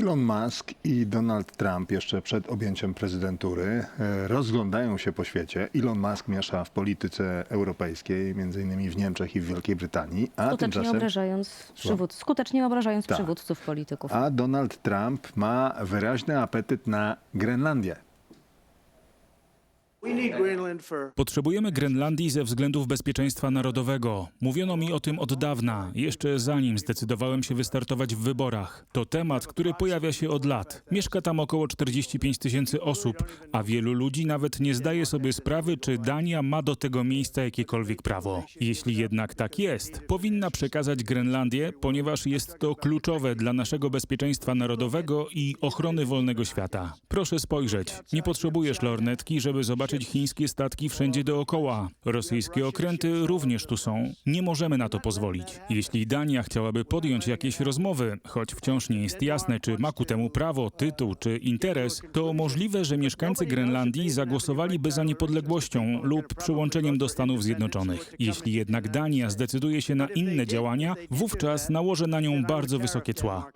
Elon Musk i Donald Trump jeszcze przed objęciem prezydentury e, rozglądają się po świecie. Elon Musk miesza w polityce europejskiej, między innymi w Niemczech i w Wielkiej Brytanii, a Skutecznie tymczasem obrażając, przywód... Skutecznie obrażając Tak. przywódców polityków. a Donald Trump ma wyraźny apetyt na Grenlandię. Potrzebujemy Grenlandii ze względów bezpieczeństwa narodowego. Mówiono mi o tym od dawna, jeszcze zanim zdecydowałem się wystartować w wyborach. To temat, który pojawia się od lat. Mieszka tam około 45 tysięcy osób, a wielu ludzi nawet nie zdaje sobie sprawy, czy Dania ma do tego miejsca jakiekolwiek prawo. Jeśli jednak tak jest, powinna przekazać Grenlandię, ponieważ jest to kluczowe dla naszego bezpieczeństwa narodowego i ochrony wolnego świata. Proszę spojrzeć, nie potrzebujesz lornetki, żeby zobaczyć chińskie statki wszędzie dookoła. Rosyjskie okręty również tu są. Nie możemy na to pozwolić. Jeśli Dania chciałaby podjąć jakieś rozmowy, choć wciąż nie jest jasne, czy ma ku temu prawo, tytuł czy interes, to możliwe, że mieszkańcy Grenlandii zagłosowaliby za niepodległością lub przyłączeniem do Stanów Zjednoczonych. Jeśli jednak Dania zdecyduje się na inne działania, wówczas nałoży na nią bardzo wysokie cła.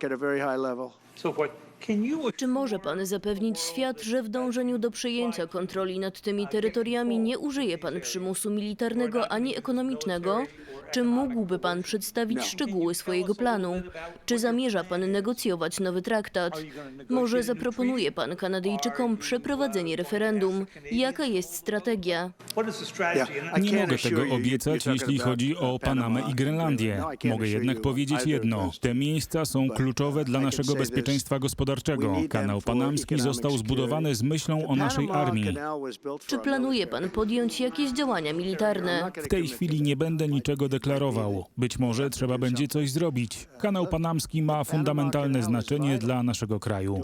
Czy może pan zapewnić świat, że w dążeniu do przejęcia kontroli nad tymi terytoriami nie użyje pan przymusu militarnego ani ekonomicznego? Czy mógłby pan przedstawić szczegóły swojego planu? Czy zamierza pan negocjować nowy traktat? Może zaproponuje pan Kanadyjczykom przeprowadzenie referendum? Jaka jest strategia? Nie mogę tego obiecać, jeśli chodzi o Panamę i Grenlandię. No, Mogę jednak powiedzieć jedno. Te miejsca są kluczowe dla naszego bezpieczeństwa gospodarczego. Kanał Panamski został zbudowany z myślą o naszej armii. Czy planuje pan podjąć jakieś działania militarne? W tej chwili nie będę niczego deklarował. Być może trzeba będzie coś zrobić. Kanał Panamski ma fundamentalne znaczenie dla naszego kraju.